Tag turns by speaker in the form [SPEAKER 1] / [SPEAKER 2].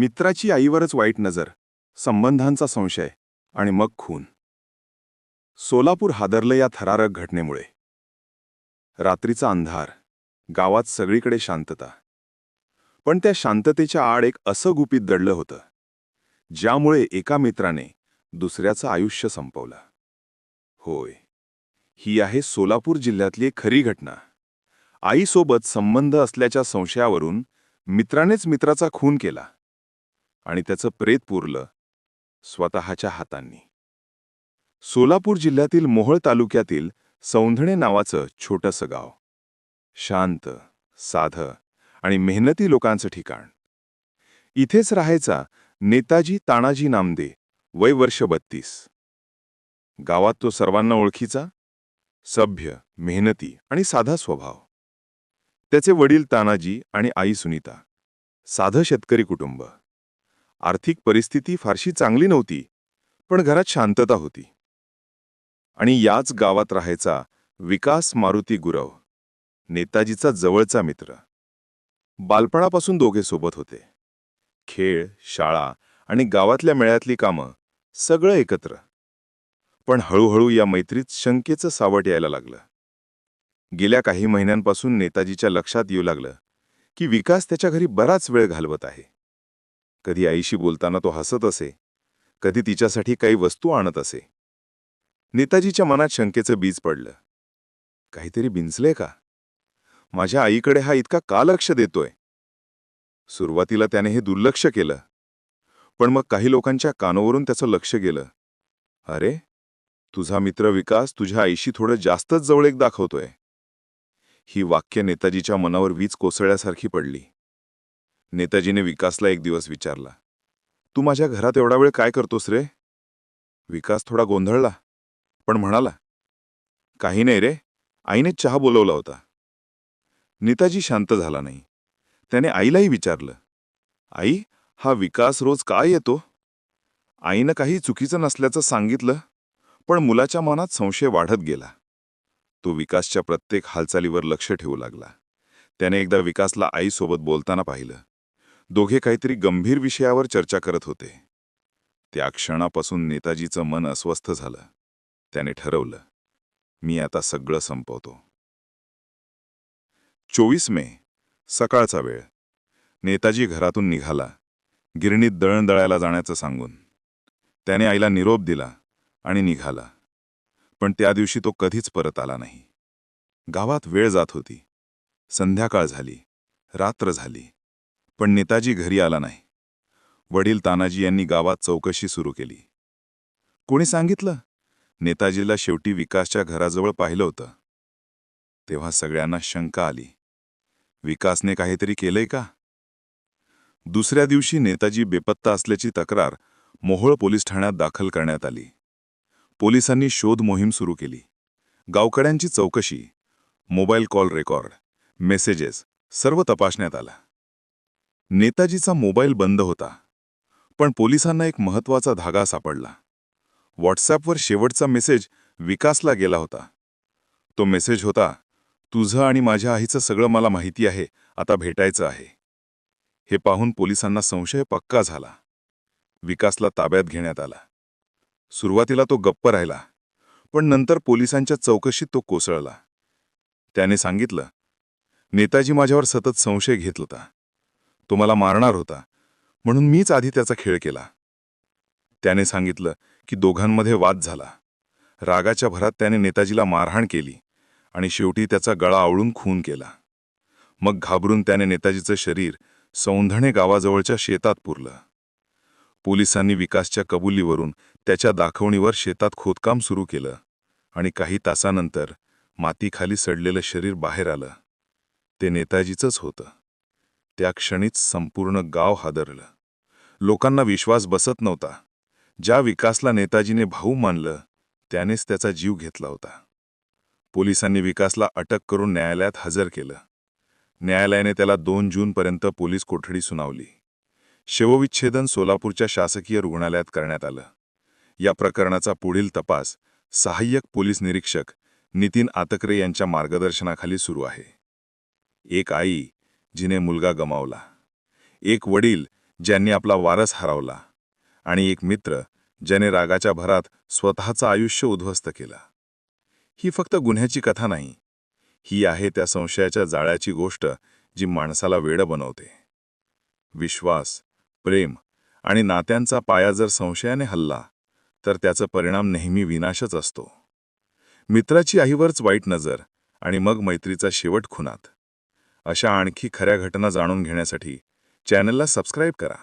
[SPEAKER 1] मित्राची आईवरच वाईट नजर संबंधांचा संशय आणि मग खून. सोलापूर हादरलं या थरारक घटनेमुळे. रात्रीचा अंधार गावात सगळीकडे शांतता. पण त्या शांततेच्या आड एक असं गुपित दडलं होतं ज्यामुळे एका मित्राने दुसऱ्याचं आयुष्य संपवलं. होय ही आहे सोलापूर जिल्ह्यातली एक खरी घटना. आईसोबत संबंध असल्याच्या संशयावरून मित्रानेच मित्राचा खून केला. आणि त्याचं प्रेत पुरलं स्वतःच्या हातांनी. सोलापूर जिल्ह्यातील मोहोळ तालुक्यातील सौंधणे नावाचं छोटंसं गाव. शांत साधं आणि मेहनती लोकांचं ठिकाण. इथेच राहायचा नेताजी तानाजी नामदे वय वर्ष बत्तीस. गावात तो सर्वांना ओळखीचा सभ्य मेहनती आणि साधा स्वभाव. त्याचे वडील तानाजी आणि आई सुनीता साधं शेतकरी कुटुंब. आर्थिक परिस्थिती फारशी चांगली नव्हती पण घरात शांतता होती. आणि याच गावात राहायचा विकास मारुती गुरव नेताजीचा जवळचा मित्र. बालपणापासून दोघे सोबत होते. खेळ शाळा आणि गावातल्या मेळ्यातली कामं सगळं एकत्र. पण हळूहळू या मैत्रीत शंकेचं सावट यायला लागलं. गेल्या काही महिन्यांपासून नेताजीच्या लक्षात येऊ लागलं की विकास त्याच्या घरी बराच वेळ घालवत आहे. कधी आईशी बोलताना तो हसत असे कधी तिच्यासाठी काही वस्तू आणत असे. नेताजीच्या मनात शंकेचं बीज पडलं. काहीतरी बिंचले का? माझ्या आईकडे हा इतका का लक्ष देतोय? सुरुवातीला त्याने हे दुर्लक्ष केलं. पण मग काही लोकांच्या कानावरून त्याचं लक्ष गेलं. अरे तुझा मित्र विकास तुझ्या आईशी थोडं जास्तच जवळ एक दाखवतोय. ही वाक्य नेताजीच्या मनावर वीज कोसळल्यासारखी पडली. नेताजीने विकासला एक दिवस विचारला तू माझ्या घरात एवढा वेळ काय करतोस रे? विकास थोडा गोंधळला पण म्हणाला काही नाही रे आईने चहा बोलवला होता. नेताजी शांत झाला नाही. त्याने आईलाही विचारलं आई हा विकास रोज का येतो? आईनं काही चुकीचं नसल्याचं सांगितलं पण मुलाच्या मनात संशय वाढत गेला. तो विकासच्या प्रत्येक हालचालीवर लक्ष ठेवू लागला. त्याने एकदा विकासला आईसोबत बोलताना पाहिलं. दोघे काहीतरी गंभीर विषयावर चर्चा करत होते. त्या क्षणापासून नेताजीचं मन अस्वस्थ झालं. त्याने ठरवलं मी आता सगळं संपवतो. चोवीस मे सकाळचा वेळ. नेताजी घरातून निघाला गिरणीत दळणदळायला जाण्याचं सांगून. त्याने आईला निरोप दिला आणि निघाला. पण त्या दिवशी तो कधीच परत आला नाही. गावात वेळ जात होती. संध्याकाळ झाली रात्र झाली. पण नेताजी घरी आला नाही. वडील तानाजी यांनी गावात चौकशी सुरू केली. कोणी सांगितलं? नेताजीला शेवटी विकासच्या घराजवळ पाहिलं होतं. तेव्हा सगळ्यांना शंका आली. विकासने काहीतरी केलंय का? दुसऱ्या दिवशी नेताजी बेपत्ता असल्याची तक्रार मोहोळ पोलीस ठाण्यात दाखल करण्यात आली. पोलिसांनी शोध मोहीम सुरू केली. गावकड्यांची चौकशी मोबाईल कॉल रेकॉर्ड मेसेजेस सर्व तपासण्यात आला. नेताजीचा मोबाईल बंद होता. पण पोलिसांना एक महत्त्वाचा धागा सापडला. व्हॉट्सॲपवर शेवटचा मेसेज विकासला गेला होता. तो मेसेज होता तुझं आणि माझ्या आईचं सगळं मला माहिती आहे आता भेटायचं आहे. हे पाहून पोलिसांना संशय पक्का झाला. विकासला ताब्यात घेण्यात आला. सुरुवातीला तो गप्प राहिला पण नंतर पोलिसांच्या चौकशीत तो कोसळला. त्याने सांगितलं नेताजी माझ्यावर सतत संशय घेत होता. तो मला मारणार होता. म्हणून मीच आधी त्याचा खेळ केला. त्याने सांगितलं की दोघांमध्ये वाद झाला. रागाच्या भरात त्याने नेताजीला मारहाण केली आणि शेवटी त्याचा गळा आवळून खून केला. मग घाबरून त्याने नेताजीचं शरीर सौंधणे गावाजवळच्या शेतात पुरलं. पोलिसांनी विकासच्या कबुलीवरून त्याच्या दाखवणीवर शेतात खोदकाम सुरू केलं आणि काही तासानंतर मातीखाली सडलेलं शरीर बाहेर आलं. ते नेताजीचंच होतं. त्या क्षणीच संपूर्ण गाव हादरलं. लोकांना विश्वास बसत नव्हता. ज्या विकासला नेताजीने भाऊ मानलं त्यानेच त्याचा जीव घेतला होता. पोलिसांनी विकासला अटक करून न्यायालयात हजर केलं. न्यायालयाने त्याला दोन जूनपर्यंत पोलीस कोठडी सुनावली. शवविच्छेदन सोलापूरच्या शासकीय रुग्णालयात करण्यात आलं. या प्रकरणाचा पुढील तपास सहाय्यक पोलीस निरीक्षक नितीन आतकरे यांच्या मार्गदर्शनाखाली सुरू आहे. एक आई जिने मुलगा गमावला. एक वडील
[SPEAKER 2] ज्यांनी आपला वारस हरवला आणि एक मित्र ज्याने रागाच्या भरात स्वतःचं आयुष्य उद्ध्वस्त केलं. ही फक्त गुन्ह्याची कथा नाही ही आहे त्या संशयाच्या जाळ्याची गोष्ट जी माणसाला वेडं बनवते. विश्वास प्रेम आणि नात्यांचा पाया जर संशयाने हल्ला तर त्याचा परिणाम नेहमी विनाशच असतो. मित्राची आईवरच वाईट नजर आणि मग मैत्रीचा शेवट खुनात. अशा आणखी खऱ्या घटना जाणून घेण्यासाठी चॅनलला सबस्क्राईब करा.